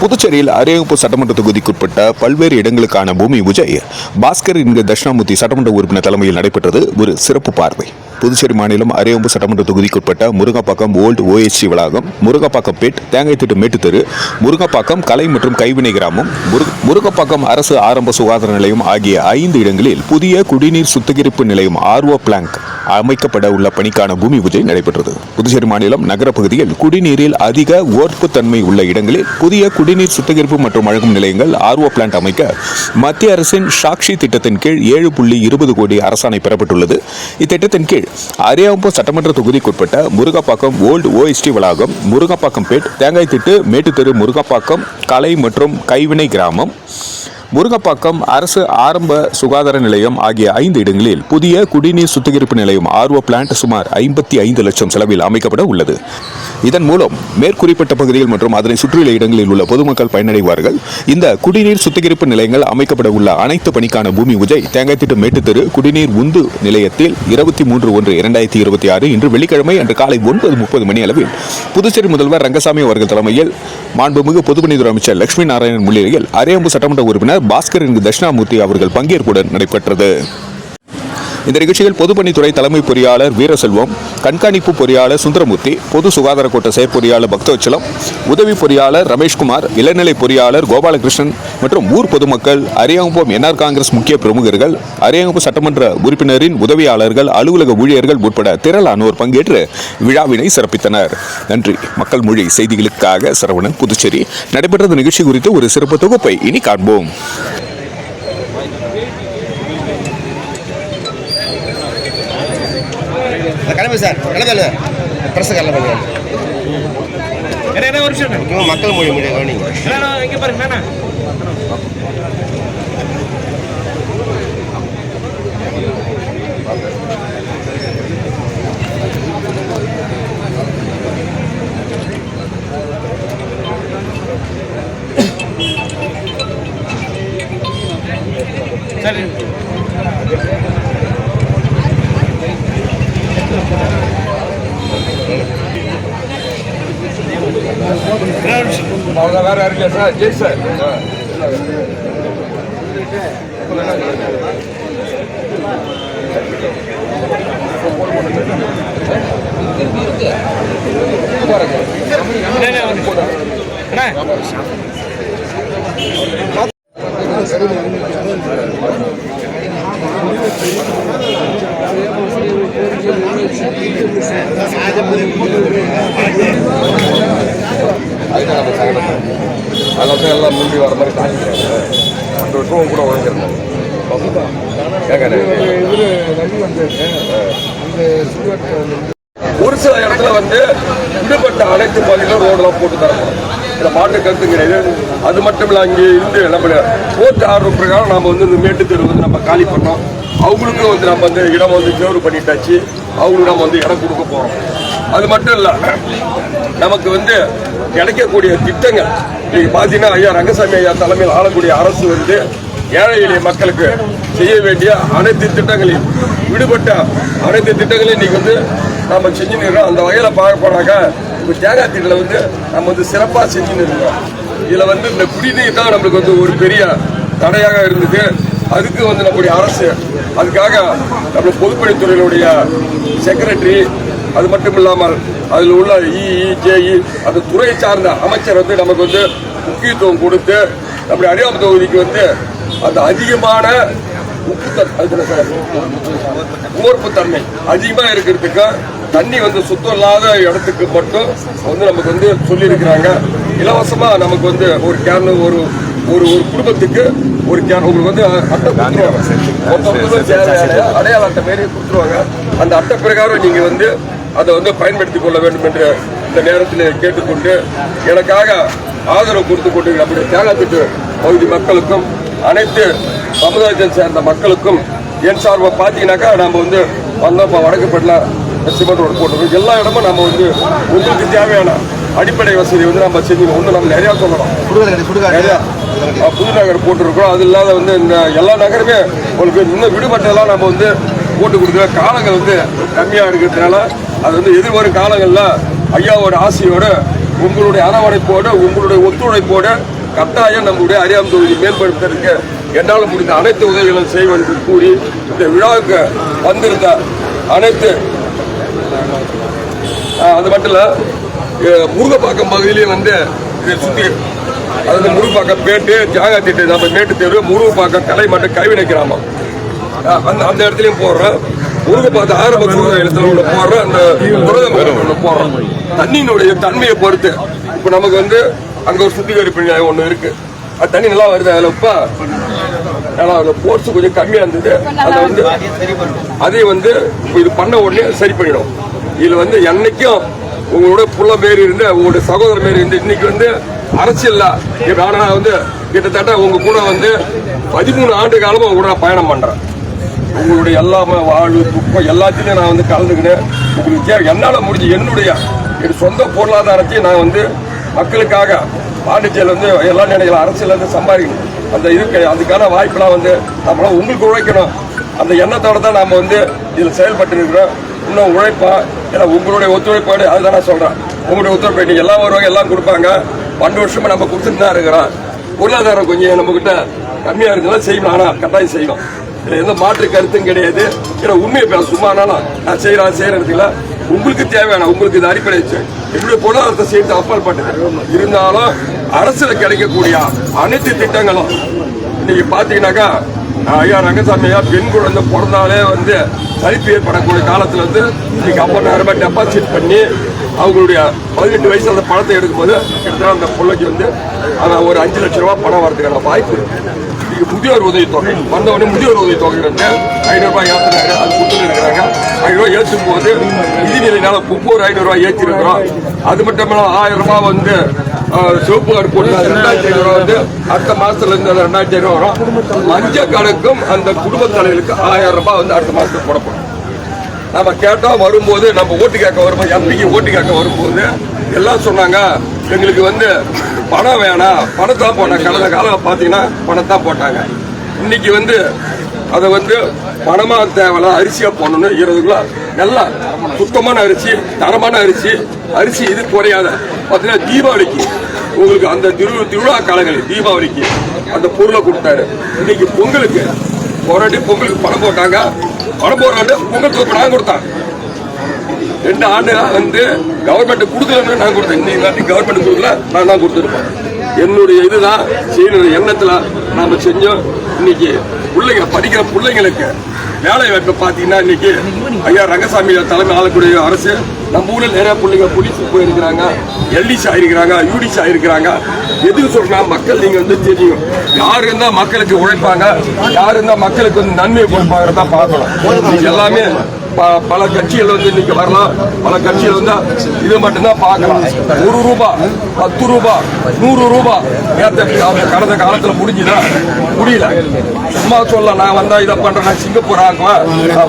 புதுச்சேரியில் அரியவப்பு சட்டமன்ற தொகுதிக்குட்பட்ட பல்வேறு இடங்களுக்கான பூமி பூஜை. பாஸ்கர் என்கிற தட்சிணாமூர்த்தி சட்டமன்ற உறுப்பினர் தலைமையில் நடைபெற்றது ஒரு சிறப்பு பார்வை. புதுச்சேரி மாநிலம் அரியவம்பு சட்டமன்ற தொகுதிக்குட்பட்ட முருங்கப்பாக்கம் ஓல்டு ஓஎஸ்சி வளாகம் முருங்கப்பாக்கம் பேட் தேங்காய்த்திட்டு மேட்டுத்தெரு முருங்கப்பாக்கம் கலை மற்றும் கைவினை கிராமம் முருக- முருங்கப்பாக்கம் அரசு ஆரம்ப சுகாதார நிலையம் ஆகிய ஐந்து இடங்களில் புதிய குடிநீர் சுத்திகரிப்பு நிலையம் ஆர்ஓ பிளாங்க் அமைக்கப்பட உள்ள பணிக்கான பூமி பூஜை நடைபெற்றது. புதுச்சேரி மாநிலம் நகர பகுதியில் குடிநீரில் அதிக ஓர்ப்புத்தன்மை உள்ள இடங்களில் புதிய குடிநீர் சுத்திகரிப்பு மற்றும் வழங்கும் நிலையங்கள் ஆர்ஓ பிளான்ட் அமைக்க மத்திய அரசின் சாக்ஷி திட்டத்தின் கீழ் ஏழு புள்ளி இருபது கோடி அரசாணை பெறப்பட்டுள்ளது. இத்திட்டத்தின் கீழ் அரியாம்பு சட்டமன்ற தொகுதிக்குட்பட்ட முருகப்பாக்கம் ஓல்டு ஓஎஸ்டி வளாகம் முருகப்பாக்கம் பேட் தேங்காய்த்திட்டு மேட்டுத்தெரு முருகப்பாக்கம் கலை மற்றும் கைவினை கிராமம் முருகப்பாக்கம் அரசு ஆரம்ப சுகாதார நிலையம் ஆகிய ஐந்து இடங்களில் புதிய குடிநீர் சுத்திகரிப்பு நிலையம் ஆர்ஓ பிளான்ட் சுமார் ஐம்பத்தி ஐந்து லட்சம் செலவில் அமைக்கப்பட உள்ளது. இதன் மூலம் மேற்குறிப்பிட்ட பகுதிகள் மற்றும் அதனை சுற்றியுள்ள இடங்களில் உள்ள பொதுமக்கள் பயனடைவார்கள். இந்த குடிநீர் சுத்திகரிப்பு நிலையங்கள் அமைக்கப்பட உள்ள அனைத்து பணிக்கான பூமி உஜய் தேங்காய்த்திட்டு மேட்டுத்தெரு குடிநீர் உந்து நிலையத்தில் இருபத்தி மூன்று ஒன்று இரண்டாயிரத்தி இருபத்தி ஆறு இன்று வெள்ளிக்கிழமை அன்று காலை ஒன்பது முப்பது மணி அளவில் புதுச்சேரி முதல்வர் ரங்கசாமி அவர்கள் தலைமையில் மாண்புமிகு பொதுப்பணித்துறை அமைச்சர் லட்சுமி நாராயணன் முன்னிலையில் அரியம்பு சட்டமன்ற உறுப்பினர் பாஸ்கர் தட்சிணாமூர்த்தி அவர்கள் பங்கேற்புடன் நடைபெற்றது. இந்த நிகழ்ச்சியில் பொதுப்பணித்துறை தலைமை பொறியாளர் வீரசெல்வம் கண்காணிப்பு பொறியாளர் சுந்தரமூர்த்தி பொது சுகாதார கோட்ட செயற்பொறியாளர் பக்தவச்சலம் உதவி பொறியாளர் ரமேஷ்குமார் இளநிலை பொறியாளர் கோபாலகிருஷ்ணன் மற்றும் ஊர் பொதுமக்கள் அரியாங்குப்பம் என்ஆர் காங்கிரஸ் முக்கிய பிரமுகர்கள் அரியாங்குப்பம் சட்டமன்ற உறுப்பினரின் உதவியாளர்கள் அலுவலக ஊழியர்கள் உட்பட திரளானோர் பங்கேற்று விழாவினை சிறப்பித்தனர். நன்றி. மக்கள் மொழி செய்திகளுக்காக சரவணன் புதுச்சேரி. நடைபெற்ற நிகழ்ச்சி குறித்து ஒரு சிறப்பு தொகுப்பை இனி காண்போம். கிளம்பு சார். கிளம்பு ப்ரெஸ் கிளம்புங்க என்ன என்ன ஒரு நிமிஷம் முக்கியமாக மக்கள் மொழி முடியும் கவனிங்க இங்க பாருங்க அவங்க வேற யாரும் இல்லையா சார். ஜெய் சார். என்ன, என்ன, ஒரு- அண்ணா, அதில் தான் எல்லாம் முந்தி வர மாதிரி காட்டிக்கிறாங்க அந்த வருஷம் கூட உழைஞ்சிருந்தாங்க ஒரு சில இடத்துல வந்து விடுபட்ட அனைத்து பகுதியிலும் ரோடெல்லாம் போட்டு தரணும் இதில் மாட்டு கருத்து கிடையாது அது மட்டும் இல்லை அங்கே இருந்து நம்ம கோர்ட் ஆர்டர் பிரகாரம் நம்ம வந்து இந்த மேட்டு தெரு வந்து நம்ம காலி பண்ணோம். அவங்களுக்கும் வந்து நம்ம வந்து இடம் வந்து தேர்வு பண்ணிட்டாச்சு. அவங்களுக்கு நம்ம வந்து இடம் கொடுக்க போகிறோம் அது மட்டும் இல்லை நமக்கு வந்து கிடைக்கக்கூடிய திட்டங்கள் நீங்கள் பார்த்தீங்கன்னா ஐயா ரங்கசாமி ஐயா தலைமையில் ஆளக்கூடிய அரசு வந்து ஏழை எளிய மக்களுக்கு செய்ய வேண்டிய அனைத்து திட்டங்களையும் விடுபட்ட அனைத்து திட்டங்களையும் இன்னைக்கு வந்து நம்ம செஞ்சுன்னு இருக்கோம் அந்த வகையில் பார்க்க போனாக்கா இப்போ தேங்காய் திட்டில் வந்து நம்ம வந்து சிறப்பாக செஞ்சுன்னு இருக்கோம் இதில் வந்து இந்த குடிநீர் தான் நம்மளுக்கு வந்து ஒரு பெரிய தடையாக இருந்தது. அதுக்கு வந்து நம்முடைய அரசு அதுக்காக நம்ம பொதுப்பணித்துறையினுடைய செக்ரட்டரி அது மட்டும் இல்லாமல் அதில் உள்ள இஇ ஜேஇ அந்த துறை சார்ந்த அமைச்சர் வந்து நமக்கு வந்து முக்கியத்துவம் கொடுத்து நம்முடைய அரியாம தொகுதிக்கு வந்து அந்த அதிகமான? உவர்ப்பு தன்மை அதிகமாக இருக்கிறதுக்கு தண்ணி வந்து சுத்தம் இல்லாத இடத்துக்கு மட்டும் வந்து நமக்கு வந்து சொல்லியிருக்கிறாங்க. இலவசமாக நமக்கு வந்து ஒரு கேன் ஒரு ஒரு ஒரு குடும்பத்துக்கு ஒரு கேன் உங்களுக்கு வந்து அட்டை கொடுத்துருவாங்க. மொத்தம் தேவையான அடையாள அட்டை மாரி கொடுத்துருவாங்க. அந்த அட்டை பிரகாரம் நீங்கள் வந்து அதை வந்து பயன்படுத்திக் கொள்ள வேண்டும் என்று இந்த நேரத்தில் கேட்டுக்கொண்டு எனக்காக ஆதரவு கொடுத்து கொண்டு நம்முடைய தேங்காய்த்திட்டு பகுதி மக்களுக்கும் அனைத்து சமுதாயத்தை சேர்ந்த மக்களுக்கும் என் சார்பாக பார்த்தீங்கன்னாக்கா நம்ம வந்து வந்தோம் இப்போ வடக்குப்பேட்டில் சிமெண்ட் ரோடு போட்டிருக்கோம் எல்லா இடமும் நம்ம வந்து உங்களுக்கு தேவையான அடிப்படை வசதி வந்து நம்ம செஞ்சு ஒன்று நம்ம நிறையா சுடுகாடு நிறையா. புது நகர் போட்டிருக்கிறோம். அது இல்லாத வந்து இந்த எல்லா நகருமே உங்களுக்கு இன்னும் விடுபட்டெல்லாம் நம்ம வந்து போட்டு கொடுக்குற காலங்கள் வந்து கம்மியாக இருக்கிறதுனால அது வந்து எதிர்வரும் காலங்களில் ஐயாவோட ஆசையோடு உங்களுடைய அரவணைப்போடு உங்களுடைய ஒத்துழைப்போடு கட்டாயம் நம்முடைய அரியாம் தொகுதி மேம்படுத்துறதுக்கு என்னால் முடிந்த அனைத்து உதவிகளும் செய்வேன் என்று கூறி இந்த விழாவுக்கு வந்திருந்த அனைத்து அது மட்டும் இல்லை முருகப்பாக்கம் பகுதியிலேயே வந்து இதை அது அதாவது முருகப்பாக்கம் பேட்டு ஜாகா திட்டு நம்ம மேட்டு தேர்வு முருகப்பாக்கம் கலை மற்றும் கைவினை கிராமம் அந்த அந்த இடத்துலையும் போடுறோம் முருகப்பாக்கம் ஆரம்ப சுகாதார இடத்துல உள்ள போடுறோம் அந்த புரதம் போடுறோம் தண்ணியினுடைய தன்மையை பொறுத்து. இப்போ நமக்கு வந்து அங்க ஒரு சுத்திகரிப்பு நிலையம் ஒன்று இருக்கு. அது தண்ணி நல்லா வருது அதில் இப்போ நல்லா அதில் போர்ஸ் கொஞ்சம் கம்மியாக இருந்தது. அதை வந்து அதையும் வந்து இது பண்ண உடனே சரி பண்ணிடும். இதுல வந்து என்னைக்கும் உங்களோட புள்ள பேர் இருந்து உங்களுடைய சகோதரர் பேர் இருந்து இன்னைக்கு வந்து அரசியல்ல நான் வந்து கிட்டத்தட்ட உங்க கூட வந்து பதிமூணு ஆண்டு காலமா உங்க கூட பயணம் பண்றேன். உங்களுடைய எல்லா வாழ்வு துக்கம் எல்லாத்தையுமே நான் வந்து கலந்துக்கினேன் உங்களுக்கு என்னால் முடிஞ்சு என்னுடைய என் சொந்த பொருளாதாரத்தையும் நான் வந்து மக்களுக்காக பாண்டிச்சேரியில் வந்து எல்லா நிலைகள் அரசியல் வந்து சம்பாதிக்கணும். அந்த இதுக்கு அதுக்கான வாய்ப்பெல்லாம் வந்து நம்மளாம் உங்களுக்கு உழைக்கணும். அந்த எண்ணத்தோட தான் நாம் வந்து இதில் செயல்பட்டு இருக்கிறோம் இன்னும் உழைப்பா ஏன்னா உங்களுடைய ஒத்துழைப்பாடு அதுதான் நான் சொல்கிறேன் உங்களுடைய ஒத்துழைப்பு நீங்கள் எல்லாம் வருவாங்க எல்லாம் கொடுப்பாங்க. பன்னெண்டு வருஷமாக நம்ம கொடுத்துட்டு தான் இருக்கிறோம். பொருளாதாரம் கொஞ்சம் நம்மக்கிட்ட கம்மியாக கம்மியா இருந்தாலும் செய்யணும். ஆனால் கட்டாயம் செய்யணும். இதுல எந்த மாற்று கருத்தும் கிடையாது. ஏன்னா உண்மையை பேச சும்மா நான்? செய்யறேன் செய்யறதுல உங்களுக்கு தேவையான உங்களுக்கு இது அடிப்படை வச்சு. என்னுடைய பொருளாதாரத்தை சேர்த்து அப்பால் பட்டது இருந்தாலும் அரசுல கிடைக்கக்கூடிய அனைத்து திட்டங்களும் இன்னைக்கு பாத்தீங்கன்னாக்கா ஐயா ரங்கசாமி ஐயா பெண் குழந்தை பிறந்தாலே வந்து தரிப்பு ஏற்படக்கூடிய காலத்துல வந்து இன்னைக்கு ஐம்பதாயிரம் ரூபாய் டெபாசிட் பண்ணி அவங்களுடைய பதினெட்டு வயசு அந்த பணத்தை எடுக்கும்போது கிட்டத்தட்ட அந்த பிள்ளைக்கு வந்து அதை ஒரு அஞ்சு லட்ச ரூபா பணம் வரதுக்கான வாய்ப்பு இருக்கு. இன்னைக்கு முதியோர் உதவி தொகை. வந்த உடனே முதியோர் உதவி தொகை வந்து ஐநூறு அது கொடுத்துட்டு இருக்கிறாங்க. ஐநூறு ஏற்றும் போது நிதிநிலையினால முப்பது ஐநூறு ஏற்றிருக்கிறோம் ஏற்றி அது மட்டும் இல்லாமல் ஆயிரம் ரூபாய் வந்து சிவப்பு கார்டு போட்டு ரெண்டாயிரத்தி ஐநூறுரூவா வந்து அடுத்த மாசத்துல இருந்து ரெண்டாயிரத்தி ஐநூறு வரும். மஞ்ச கணக்கும் அந்த குடும்ப தலைவருக்கு ஆயிரம் ரூபாய் வந்து அடுத்த மாசத்துக்கு போடப்படும். நம்ம கேட்டோம் வரும்போது நம்ம ஓட்டு கேட்க வரும்போது எம்பிக்கு ஓட்டு கேட்க வரும்போது எல்லாம் சொன்னாங்க. எங்களுக்கு வந்து பணம் வேணாம் பணத்தான் போட்டாங்க கடந்த காலம் பார்த்தீங்கன்னா பணத்தான் போட்டாங்க. இன்னைக்கு வந்து அதை வந்து பணமா தேவையில்ல அரிசியா போடணும்னு இருபது நல்லா சுத்தமான அரிசி தரமான அரிசி அரிசி இது குறையாத. பார்த்தீங்கன்னா தீபாவளிக்கு உங்களுக்கு அந்த திரு திருவிழா காலங்களில் தீபாவளிக்கு அந்த பொருளை கொடுத்தாரு. இன்னைக்கு பொங்கலுக்கு போராட்டி பொங்கலுக்கு பணம் போட்டாங்க. பணம் போறாண்டு பொங்கல் தொகுப்பு நான் ரெண்டு ஆண்டு வந்து கவர்மெண்ட் கொடுக்கலன்னு நான் கொடுத்தேன். இன்னைக்கு வாட்டி கவர்மெண்ட் கொடுக்கல நான் தான் கொடுத்துருப்பேன். என்னுடைய இதுதான் செய்யற எண்ணத்தில் நாம் செஞ்சோம். இன்னைக்கு பிள்ளைங்க படிக்கிற பிள்ளைங்களுக்கு வேலை வாய்ப்பு பார்த்தீங்கன்னா இன்னைக்கு ஐயா ரங்கசாமி தலைமை ஆளக்கூடிய அரசு நம்ம ஊரில் நிறைய பிள்ளைங்க போலீஸ் போயிருக்கிறாங்க எல்டிசி ஆயிருக்கிறாங்க யூடிசி ஆயிருக்கிறாங்க. எதுக்கு சொல்றா மக்கள் நீங்க வந்து தெரியும். யாரு இருந்தா மக்களுக்கு உழைப்பாங்க யாரு இருந்தா மக்களுக்கு வந்து நன்மை கொடுப்பாங்க தான் பார்க்கணும். எல்லாமே பல கட்சிகள் வந்து இன்னைக்கு வரலாம். பல கட்சிகள் வந்து இது மட்டும்தான் பார்க்கலாம். ஒரு ரூபா பத்து ரூபா நூறு ரூபா. நேற்று கடந்த காலத்தில் முடிஞ்சுதா? முடியல. சும்மா சொல்ல நான் வந்தா இதை பண்றேன் நான் சிங்கப்பூர் ஆகுவேன்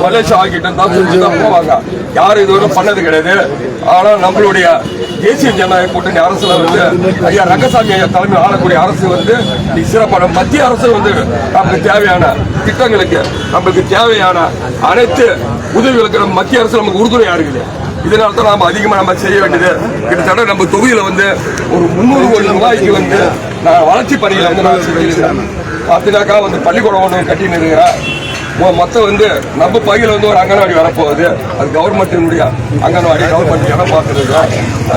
மலேசியா ஆக்கிட்டேன் தான் சொல்லிட்டு தான் போவாங்க. யாரும் இதுவரை பண்ணது கிடையாது. ஆனால் நம்மளுடைய தேசிய ஜனநாயக கூட்டணி அரசுல வந்து ஐயா ரங்கசாமி ஐயா தலைமையில் ஆளக்கூடிய அரசு வந்து சிறப்பான மத்திய அரசு வந்து நமக்கு தேவையான திட்டங்களுக்கு நம்மளுக்கு தேவையான அனைத்து உதவிகளுக்கு நம்ம மத்திய அரசு நமக்கு உறுதுணையா இருக்குது. இதனால தான் நாம அதிகமா நம்ம செய்ய வேண்டியது. கிட்டத்தட்ட நம்ம தொகுதியில வந்து ஒரு முந்நூறு கோடி ரூபாய்க்கு வந்து நான் வளர்ச்சி பணிகளை வந்து நான் செஞ்சிருக்கிறேன் பார்த்தீங்கன்னாக்கா வந்து பள்ளிக்கூடம் ஒன்று கட்டின்னு இருக்கிறேன் மொத்தம் வந்து நம்ம பகுதியில் வந்து ஒரு அங்கன்வாடி வரப்போகுது. அது கவர்மெண்ட்டினுடைய அங்கன்வாடி கவர்மெண்ட் இடம் பார்த்துருக்கோம்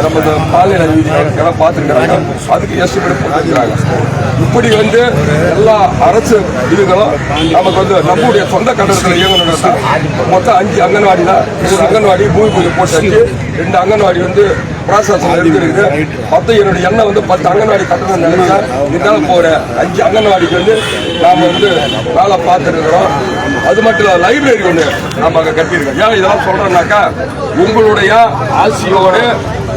நம்ம இந்த பாலியல் வீதி இடம் பார்த்துருக்குறாங்க. அதுக்கு எஸ்டிமேட் போட்டுருக்காங்க இப்படி வந்து எல்லா அரசு இதுகளும் நமக்கு வந்து நம்முடைய சொந்த கட்டணத்தில் இயங்கணும் மொத்தம் அஞ்சு அங்கன்வாடி தான். ஒரு அங்கன்வாடி பூமி பூஜை போட்டு ரெண்டு அங்கன்வாடி வந்து ப்ராசஸ் இருக்குது மொத்தம் என்னுடைய எண்ணம் வந்து பத்து அங்கன்வாடி கட்டணம் நினைச்சா இருந்தாலும் போகிற அஞ்சு அங்கன்வாடிக்கு வந்து நாம் வந்து வேலை பார்த்துருக்குறோம். அது மட்டும் இல்ல லைப்ரரி ஒன்று நம்ம அங்கே கட்டியிருக்கோம். ஏன் இதெல்லாம் சொல்றேன்னாக்கா உங்களுடைய ஆசையோடு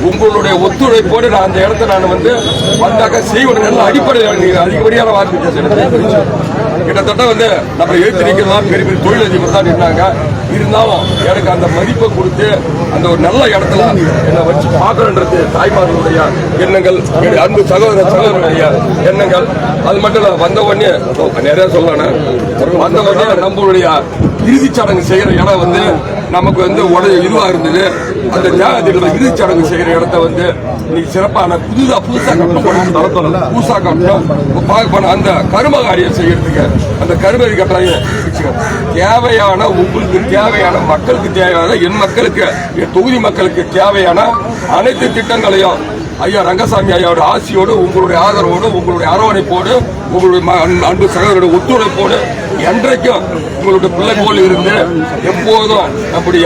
உங்களுடைய ஒத்துழைப்போடு நான் அந்த இடத்த நான் வந்து வந்தாக்க செய்வது நல்ல அடிப்படையில் நீங்கள் அதிகப்படியான வார்த்தை கிட்டத்தட்ட வந்து நம்ம எழுத்து நிற்கிறதா பெரிய பெரிய தொழிலதிபர் தான் இருந்தாங்க. இருந்தாலும் எனக்கு அந்த மதிப்பை கொடுத்து அந்த ஒரு நல்ல இடத்துல என்னை வச்சு பார்க்கணுன்றது தாய்மார்களுடைய எண்ணங்கள் என்னுடைய அன்பு சகோதர சகோதரனுடைய எண்ணங்கள். அது மட்டும் இல்லை வந்த உடனே நிறைய சொல்லணும் வந்த உடனே நம்மளுடைய இறுதிச் சடங்கு செய்கிற இடம் வந்து நமக்கு வந்து உடனே இதுவாக இருந்தது. அந்த தியாகத்தில் இறுதிச் சடங்கு செய்கிற இடத்த வந்து இன்னைக்கு சிறப்பான புதுதா புதுசா கட்டணும் புதுசா கட்டணும். அந்த கரும காரியம் செய்யறதுக்கு அந்த கருமதி கட்டாயம் தேவையான உங்களுக்கு தேவையான மக்களுக்கு தேவையான என் மக்களுக்கு என் தொகுதி மக்களுக்கு தேவையான அனைத்து திட்டங்களையும் ஐயா ரங்கசாமி ஐயாவோட ஆசியோடு உங்களுடைய ஆதரவோடு உங்களுடைய அரவணைப்போடு உங்களுடைய அன்பு சகோதரோட ஒத்துழைப்போடு என்றைக்கும் உங்களுடைய பிள்ளை போல் இருந்து எப்போதும் நம்முடைய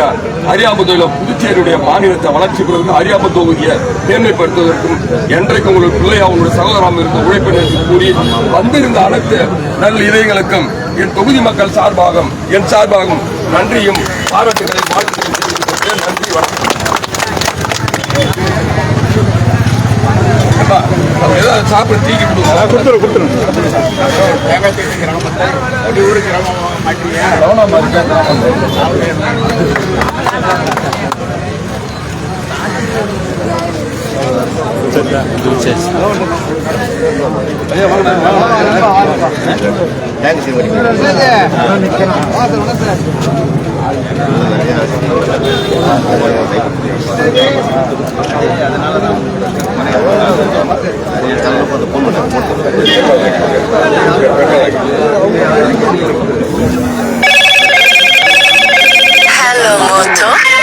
அரியாமுதல புதுச்சேரியுடைய மாநிலத்தை வளர்ச்சி பெறுவதற்கு அரியாம தொகுதியை மேன்மைப்படுத்துவதற்கும் என்றைக்கும் உங்களுடைய பிள்ளையா உங்களுடைய சகோதரம் இருந்த உழைப்பினை என்று கூறி வந்திருந்த அனைத்து நல்ல இதயங்களுக்கும் என் தொகுதி மக்கள் சார்பாகவும் என் சார்பாகவும் நன்றியும் பாராட்டுகளை வாழ்த்துக்களை நன்றி வணக்கம். அப்பா, அவங்க ஏதாவது சாப்பிட தீக்கி அதனால தான் சிவரி Gracias. Hello, Moto.